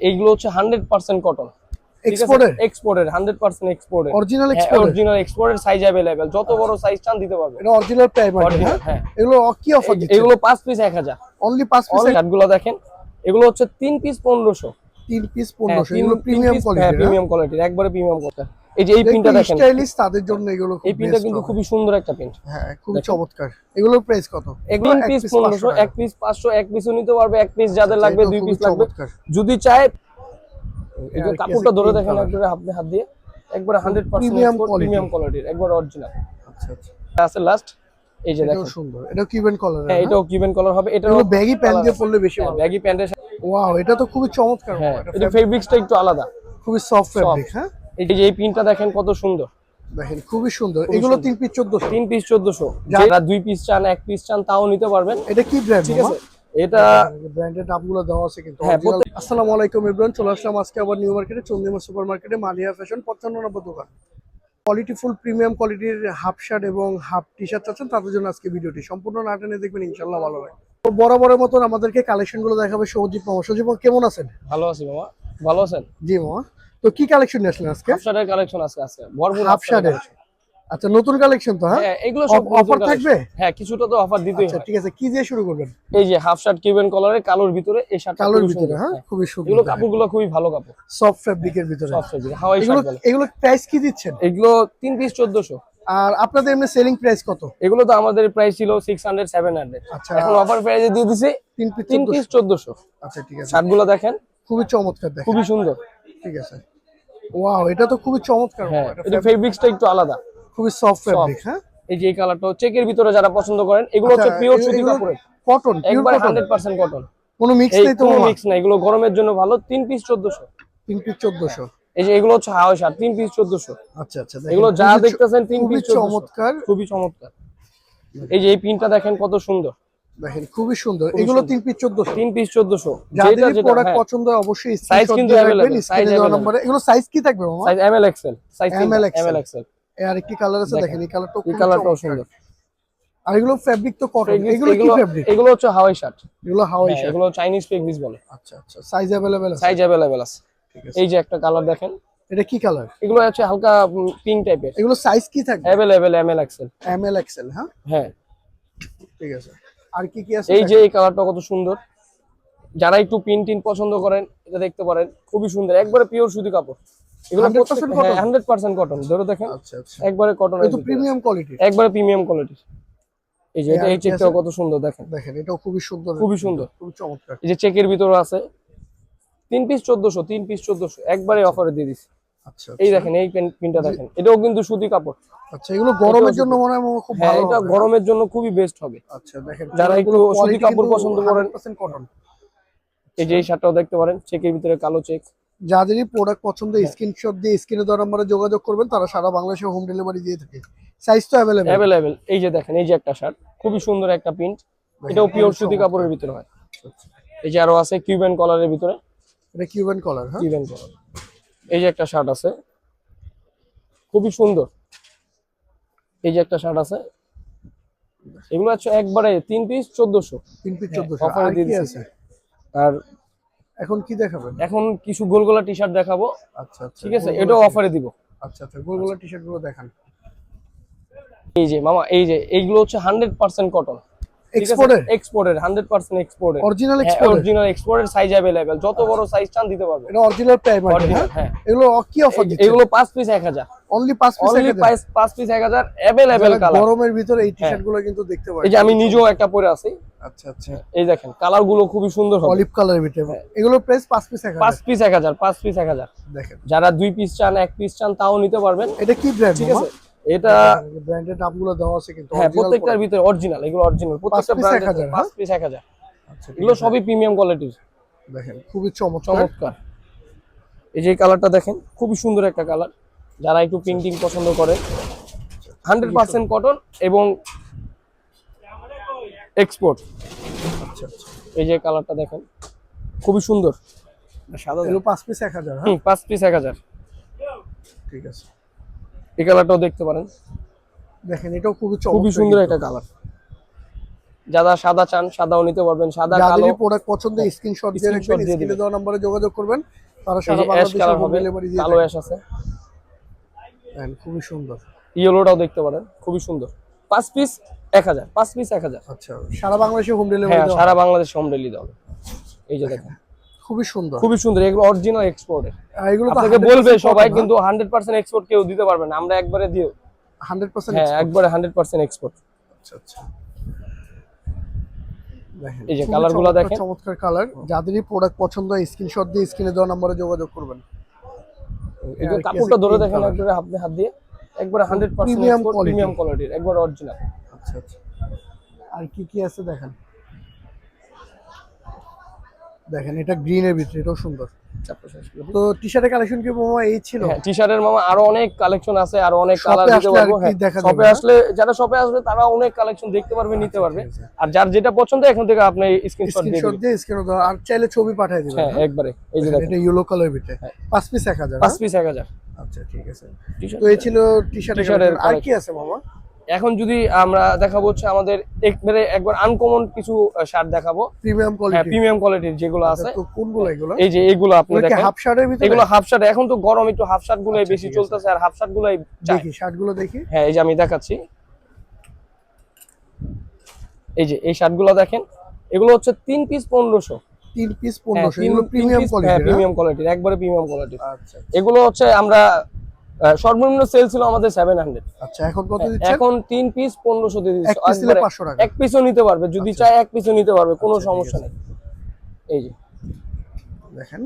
এইগুলো হচ্ছে hundred percent cotton original size যত বড় সাইজ চান দিতে পারবে এটা অরিজিনাল প্রাইমারি হ্যাঁ? হ্যাঁ। এগুলো কি অফার দিচ্ছে? এগুলো পিস এক হাজার। অনলি পিস দেখেন। এগুলো হচ্ছে পিস পনেরোশো। তিন পিস পনেরোশো। এগুলো প্রিমিয়াম কোয়ালিটি প্রিমিয়াম কোয়ালিটির একবারে প্রিমিয়াম কোয়ালিটি এই যে এই পিনটা দেখেন। স্টাইলিশ তাদের জন্য এগুলো এই পিনটা কিন্তু খুবই সুন্দর একটা পিন হ্যাঁ খুবই চমৎকার। এগুলোর প্রাইস কত? এগুলো পিস piece পনেরোশো 500 টাকা। এক পিস পাঁচশো এক পিসও নিতে পারবে এক পিস যাদের আচ্ছা, লাগবে দুই পিস লাগবে। যদি চায় এই যে কাপড়টা ধরে দেখেন। একবারে হাতে হাত দিয়ে। একবারে hundred percent Premium quality। Premium কোয়ালিটির একবার অরিজিনাল আচ্ছা আচ্ছা। আছে লাস্ট এই যে দেখেন। সুন্দর। এটা কিউবেন কালার হ্যাঁ এটাও কিবেন কালার হবে। এটা ব্যাগি প্যান্ট দিয়ে পরলে বেশি ভালো। ব্যাগি প্যান্টের ওয়াও এটা তো খুবই চমৎকার। হ্যাঁ এটা ফেব্রিক্সটা একটু আলাদা। খুবই সফট ফ্যাব্রিক হ্যাঁ? এই যে এই পিনটা দেখেন কত সুন্দর। দেখেন খুবই সুন্দর। এগুলো তিন পিস চোদ্দশো। তিন পিস চোদ্দশো। যারা দুই পিস চান এক পিস চান তাও নিতে পারবেন। এটা কি ব্র্যান্ড ঠিক আছে? এটা ব্র্যান্ডের নামগুলো দেওয়া আছে কিন্তু হ্যাঁ, আসসালামু আলাইকুম ইব্রাহিম চলে আসলাম আজকে আবার নিউ মার্কেটে সুপার মার্কেটে মানিয়া ফ্যাশন পঞ্চান্ন নম্বর দোকান। কোয়ালিটি ফুল প্রিমিয়াম কোয়ালিটির হাফ শার্ট এবং হাফ টি শার্ট চাচ্ছেন তাদের জন্য আজকে ভিডিওটি। সম্পূর্ণ না টেনে দেখবেন ইনশাল্লাহ ভালো তো বরাবরের মতন আমাদেরকে কালেকশনগুলো দেখাবে সৌজিৎ মামা। সৌজিৎ মামা কেমন আছেন? ভালো আছি মামা। ভালো আছেন? জি মামা। তো কি কালেকশন নিয়ে আসলেন আজকে? হাফ শার্টের কালেকশন আছে আজকে। ভরপুর হাফ শার্টের আচ্ছা নতুন কালেকশন তো হ্যাঁ? হ্যাঁ এগুলো সব অফার থাকবে? হ্যাঁ কিছুটা তো অফার দিতেই আচ্ছা ঠিক আছে কি দিয়ে শুরু করবেন? এই যে হাফ শার্ট কিউবেন কলারে কালোর ভিতরে এই শার্ট কালোর ভিতরে হ্যাঁ খুবই সুন্দর। এগুলো কাপড়গুলো খুবই ভালো কাপড়। সফট ফেব্রিকের ভিতরে। সব ফেব্রিক হাওয়াই এগুলো শার্ট এগুলো প্রাইস কি দিচ্ছেন? এগুলো তিন পিস চোদ্দশো। আর আপনাদের এমনি সেলিং প্রাইস কত? এগুলো তো আমাদের প্রাইস ছিল সিক্স হান্ড্রেড সেভেন হান্ড্রেড আচ্ছা। এখন অফার প্রাইসে দিয়ে দিছি তিন পিস তিন পিস চোদ্দশো। আচ্ছা ঠিক আছে। শার্টগুলো দেখেন। খুবই চমৎকার দেখেন। খুবই সুন্দর। ঠিক আছে। ওয়াও এটা তো খুবই চমৎকার হ্যাঁ এটা ফেব্রিক্সটা একটু আলাদা। খুবই সফট ফ্যাব্রিক হ্যাঁ? এই যে এই কালারটা চেকের ভিতরে যারা পছন্দ করেন এগুলো হচ্ছে পিওর সুতি কাপড়ের। কটন পিওর একবার কটন হান্ড্রেড পার্সেন্ট কটন কোনো মিক্স নেই তো কোনো মিক্স না এগুলো গরমের জন্য ভালো তিন পিস চোদ্দশো। তিন পিস চোদ্দশো। এই যে এগুলো হচ্ছে হাওয়াই শার্ট তিন পিস চোদ্দশো। আচ্ছা আচ্ছা এগুলো যা দেখতেছেন তিন খুবই পিস চমৎকার। চমৎকার খুবই চমৎকার। এই যে এই পিনটা দেখেন কত সুন্দর। দেখেন খুবই সুন্দর এগুলো তিন পিস চোদ্দশো তিন পিস চোদ্দশো যাদের প্রোডাক্ট পছন্দ হয় অবশ্যই Size স্ক্রিনশট কিন্তু দিয়ে available, রাখবেন size স্ক্রিনে দেওয়া available। নম্বরে এগুলো সাইজ কি থাকবে মামা size M L XL size ML M L XL এই আরেকটি কালার আছে দেখেন এই কালারটা এই কালারটাও সুন্দর আর এগুলো ফ্যাব্রিক তো কটন এগুলো কি এগুলো ফ্যাব্রিক এগুলো হচ্ছে হাওয়াই শার্ট এগুলো হাওয়াই হ্যাঁ, শার্ট এগুলো চাইনিজ ফেব্রিক্স বলে আচ্ছা আচ্ছা সাইজ अवेलेबल আছে সাইজ অ্যাভেলেবেল আছে ঠিক আছে এই যে একটা কালার দেখেন এটা কি কালার এগুলো হচ্ছে হালকা পিঙ্ক টাইপের এগুলো সাইজ কি থাকবে available M L XL M L XL হ্যাঁ হ্যাঁ ঠিক আছে আর কি কি আছে এই যে এই কালারটা কত সুন্দর। যারা একটু পিন টিন পছন্দ করেন এটা দেখতে পারেন খুবই সুন্দর। একবারে পিওর সুতি কাপড়। এগুলো 100% cotton? হান্ড্রেড পার্সেন্ট কটন ধরে দেখেন আচ্ছা আচ্ছা। একবারে কটন এটা প্রিমিয়াম কোয়ালিটি একবারে প্রিমিয়াম কোয়ালিটির এই যে এটা এই চেকটাও কত সুন্দর দেখেন। দেখেন এটাও খুবই সুন্দর। খুবই সুন্দর। খুবই চমৎকার। এই যে চেকের ভিতরে আছে। তিন পিস চোদ্দশো তিন পিস চোদ্দশো। একবারে অফারে দিয়ে দিচ্ছি আচ্ছা এই দেখেন এই পেন- পিনটা দেখেন। এটাও কিন্তু সুতি কাপড়। আচ্ছা এগুলো গরমের জন্য মনে হয় খুব হ্যাঁ ভালো এটা গরমের জন্য খুবই বেস্ট হবে। আচ্ছা দেখেন যারা একটু সুতি কাপড় পছন্দ করেন। কটন এই যে এই শার্টটাও দেখতে পারেন চেকের ভিতরে কালো চেক যাদেরই প্রোডাক্ট পছন্দ হ্যাঁ। স্ক্রিনশট দিয়ে স্ক্রিনে দেওয়া নম্বরে যোগাযোগ করবেন তারা সারা বাংলাদেশে হোম ডেলিভারি দিয়ে থাকে। সাইজ তো অ্যাভেলেবেল অ্যাভেলেবেল এই যে দেখেন এই যে একটা শার্ট খুবই সুন্দর একটা প্রিন্ট এটাও পিওর সুতি কাপড়ের ভিতরে হয়। এই যে আরও আছে কিউবেন কলারের ভিতরে। এটা কিউবেন কলার হ্যাঁ? কিউবেন কলার এই যে একটা শার্ট আছে খুবই সুন্দর। এই যে একটা শার্ট আছে এগুলো হচ্ছে একবারে তিন পিস চোদ্দশো। তিন পিস চোদ্দশো। offer আর দিয়ে। আছে? আর এখন কি দেখাবেন? এখন কিছু গোলগোলা টি শার্ট দেখাবো। আচ্ছা আচ্ছা ঠিক আছে এটাও অফারে দিব। আচ্ছা আচ্ছা গোলগোলা টি শার্টগুলো দেখান। এই যে মামা এই যে এইগুলো হচ্ছে হান্ড্রেড পার্সেন্ট কটন এক্সপোর্টের হান্ড্রেড পার্সেন্ট এক্সপোর্টের অরিজিনাল এক্সপোর্টের অরিজিনাল এক্সপোর্টের সাইজ অ্যাভেলেবেল যত বড় সাইজ চান দিতে পারবে এটা অরিজিনাল প্রাইমারি Original, হ্যাঁ? হ্যাঁ। এগুলো কি অফার দিচ্ছে? এগুলো পাঁচ পিস এক হাজার। অনলি পাঁচ পিস অনলি পাঁচ পিস এক হাজার। অ্যাভেলেবেল কালার গরমের ভিতরে এই টি হ্যাঁ। শার্টগুলো কিন্তু দেখতে পারেন। এই যে আমি নিজেও একটা পরে আছি। আচ্ছা আচ্ছা। এই দেখেন কালারগুলো খুবই সুন্দর হবে। অলিভ কালারের ভিতরে। এগুলোর প্রাইস পাঁচ পিস এক পাঁচ পিস এক হাজার পাঁচ পিস এক হাজার। দেখেন। যারা দুই পিস চান এক পিস চান তাও নিতে পারবেন। এটা কি ব্র্যান্ড ঠিক আছে? এটা ব্র্যান্ডের নামগুলো দেওয়া আছে কিন্তু হ্যাঁ প্রত্যেকটার ভিতরে অরিজিনাল এগুলো অরিজিনাল প্রত্যেকটা 1000, পাঁচ পিস এক হাজার। আচ্ছা, এগুলো সবই প্রিমিয়াম কোয়ালিটির দেখেন খুবই চমৎকার। চমৎকার। এই যে কালারটা দেখেন খুবই সুন্দর একটা কালার যারা একটু প্রিন্টিং পছন্দ করে হান্ড্রেড পার্সেন্ট কটন এবং এক্সপোর্ট আচ্ছা আচ্ছা। এই যে কালারটা দেখেন খুবই সুন্দর। সাদা পাঁচ পিস এক হাজার হ্যাঁ? পাঁচ পিস এক হাজার। ঠিক আছে। এই কালারটাও দেখতে পারেন। দেখেন এটাও খুবই খুবই সুন্দর একটা কালার। যারা সাদা চান সাদাও নিতে পারবেন সাদা কালো। প্রোডাক্ট পছন্দ স্ক্রিনশট দিয়ে Screenshot রাখবেন দিয়ে স্ক্রিনে দেওয়া নম্বরে যোগাযোগ করবেন তারা সারা বাংলাদেশে হোম ডেলিভারি দিয়ে কালো। অ্যাশ আছে। দেখেন, খুবই সুন্দর। ইয়েলোটাও দেখতে পারেন খুবই সুন্দর। পাঁচ পিস এক হাজার পাঁচ পিস এক হাজার। আচ্ছা সারা বাংলাদেশে হোম ডেলিভারি হ্যাঁ সারা বাংলাদেশ হোম ডেলিভারি দেওয়া এই যে দেখেন। খুবই সুন্দর। খুবই সুন্দর এগুলো অরিজিনাল এক্সপোর্টের এগুলো আপনাকে বলবে সবাই কিন্তু হান্ড্রেড পার্সেন্ট এক্সপোর্ট কেউ দিতে পারবে না আমরা একবারে দিও। হান্ড্রেড পার্সেন্ট হ্যাঁ একবারে হান্ড্রেড পার্সেন্ট এক্সপোর্ট আচ্ছা আচ্ছা। এই যে কালারগুলো দেখেন। চমৎকার কালার যাদেরই প্রোডাক্ট পছন্দ হয় স্ক্রিনশট দিয়ে স্ক্রিনে দেওয়া নম্বরে যোগাযোগ করবেন। এই যে কাপড়টা ধরে দেখেন। একবারে হাতে হাত দিয়ে। একবারে hundred percent Premium quality। Premium কোয়ালিটির একবার অরিজিনাল আচ্ছা আচ্ছা। আর কি কি আছে দেখেন? দেখেন এটা গ্রিনের ভিতরে এটাও সুন্দর। তো টি শার্টের কালেকশন কি মামা এই ছিল? হ্যাঁ টি শার্টের মামা আরও অনেক কালেকশন আছে আরও অনেক কালার দিতে পারব। হ্যাঁ শপে আসলে যারা শপে আসবে তারা অনেক কালেকশন দেখতে পারবে নিতে পারবে। আর যার যেটা পছন্দ এখান থেকে আপনি স্ক্রিনশট দিয়ে স্ক্রিনশট দিয়ে স্ক্রিনে দেওয়া আর চাইলে ছবি পাঠিয়ে দিবেন হ্যাঁ হ্যাঁ? একবারে এই যে এটা ইয়েলো কালার ভিতরে। হ্যাঁ। পাঁচ পিস এক হাজার পাঁচ হ্যাঁ? পিস এক হাজার। আচ্ছা ঠিক আছে। তো এই ছিল টি শার্টের আর কি আছে মামা? এখন যদি আমরা দেখাবো হচ্ছে আমাদের একবারে একবার আনকমন কিছু শার্ট দেখাবো। প্রিমিয়াম হ্যাঁ কোয়ালিটি প্রিমিয়াম কোয়ালিটির যেগুলো আছে। তো কোনগুলো এগুলো? এই যে এগুলো আপনি দেখেন। হাফ শার্টের ভিতরে? এগুলো হাফ শার্ট এখন তো গরম একটু হাফ শার্ট গুলোই আচ্ছা, বেশি চলতেছে আর হাফ শার্ট গুলোই দেখি শার্টগুলো দেখি। হ্যাঁ এই যে আমি দেখাচ্ছি। এই যে এই শার্টগুলো দেখেন। এগুলো হচ্ছে তিন পিস পনেরোশো। তিন পিস পনেরোশো এগুলো প্রিমিয়াম কোয়ালিটি প্রিমিয়াম কোয়ালিটির একবারে প্রিমিয়াম কোয়ালিটি আচ্ছা। এগুলো হচ্ছে আমরা সর্বনিম্ন সেল ছিল আমাদের সেভেন হান্ড্রেড আচ্ছা এখন কত দিচ্ছেন? এখন তিন পিস পনেরোশো দিয়ে দিচ্ছি। এক পিস টাকা। এক পিসও নিতে পারবে যদি চায় এক পিসও নিতে পারবে কোনো আচ্ছা, সমস্যা নেই। এই যে। দেখেন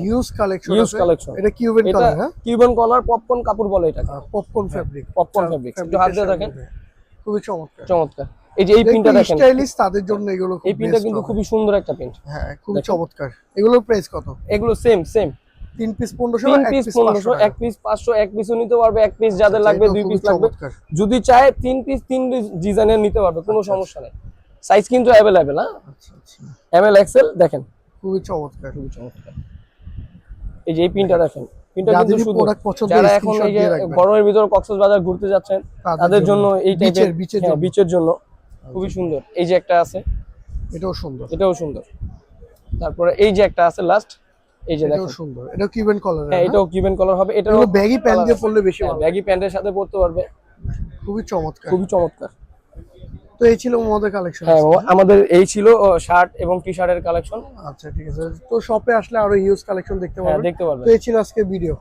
হিউজ কালেকশন এটা কিউবেন হ্যাঁ? কিউবেন কলার পপকর্ন কাপড় বলে এটাকে। পপকর্ন। একটু হাত দিয়ে দেখেন। খুবই চমৎকার। চমৎকার। এই যে এই পিনটা দেখেন। স্টাইলিশ তাদের জন্য এগুলো এই পিনটা কিন্তু খুবই সুন্দর একটা পিন হ্যাঁ খুবই চমৎকার। এগুলোর প্রাইস কত? এগুলো সেম সেম তিন পিস পনেরোশো তিন পিস পনেরোশো এক পিস পাঁচশো এক পিসও নিতে পারবে এক পিস যাদের লাগবে দুই পিস লাগবে। যদি চায় তিন পিস তিন ডিজাইনের নিতে পারবে কোনো সমস্যা নেই। সাইজ কিন্তু অ্যাভেলেবেল হ্যাঁ? আচ্ছা আচ্ছা। এম এল এক্সেল দেখেন। খুবই চমৎকার। খুবই চমৎকার। এই যে এই পিনটা দেখেন পিনটা কিন্তু যাদেরই শুধু যারা এখন এই যে। গরমের ভিতর কক্সবাজার ঘুরতে যাচ্ছেন তাদের জন্য। এই বিচের টাইপের হ্যাঁ জন্য। বিচের জন্য খুবই সুন্দর। এই যে একটা আছে। এটাও সুন্দর। এটাও সুন্দর। তারপরে এই যে একটা আছে লাস্ট এই যে দেখো সুন্দর। এটা কিউবেন কলার হ্যাঁ এটাও কিউবেন কলার হবে। এটা ব্যাগি প্যান্ট দিয়ে পরলে বেশি ভালো। ব্যাগি প্যান্টের সাথে পরতে পারবে। খুবই চমৎকার। খুবই চমৎকার। তো এই ছিল আমাদের কালেকশন হ্যাঁ আমাদের এই ছিল শার্ট এবং টি শার্টের কালেকশন আচ্ছা ঠিক আছে। তো শপে আসলে আরও হিউজ কালেকশন দেখতে পাবেন। পারবেন দেখতে পারবেন। তো এই ছিল আজকে ভিডিও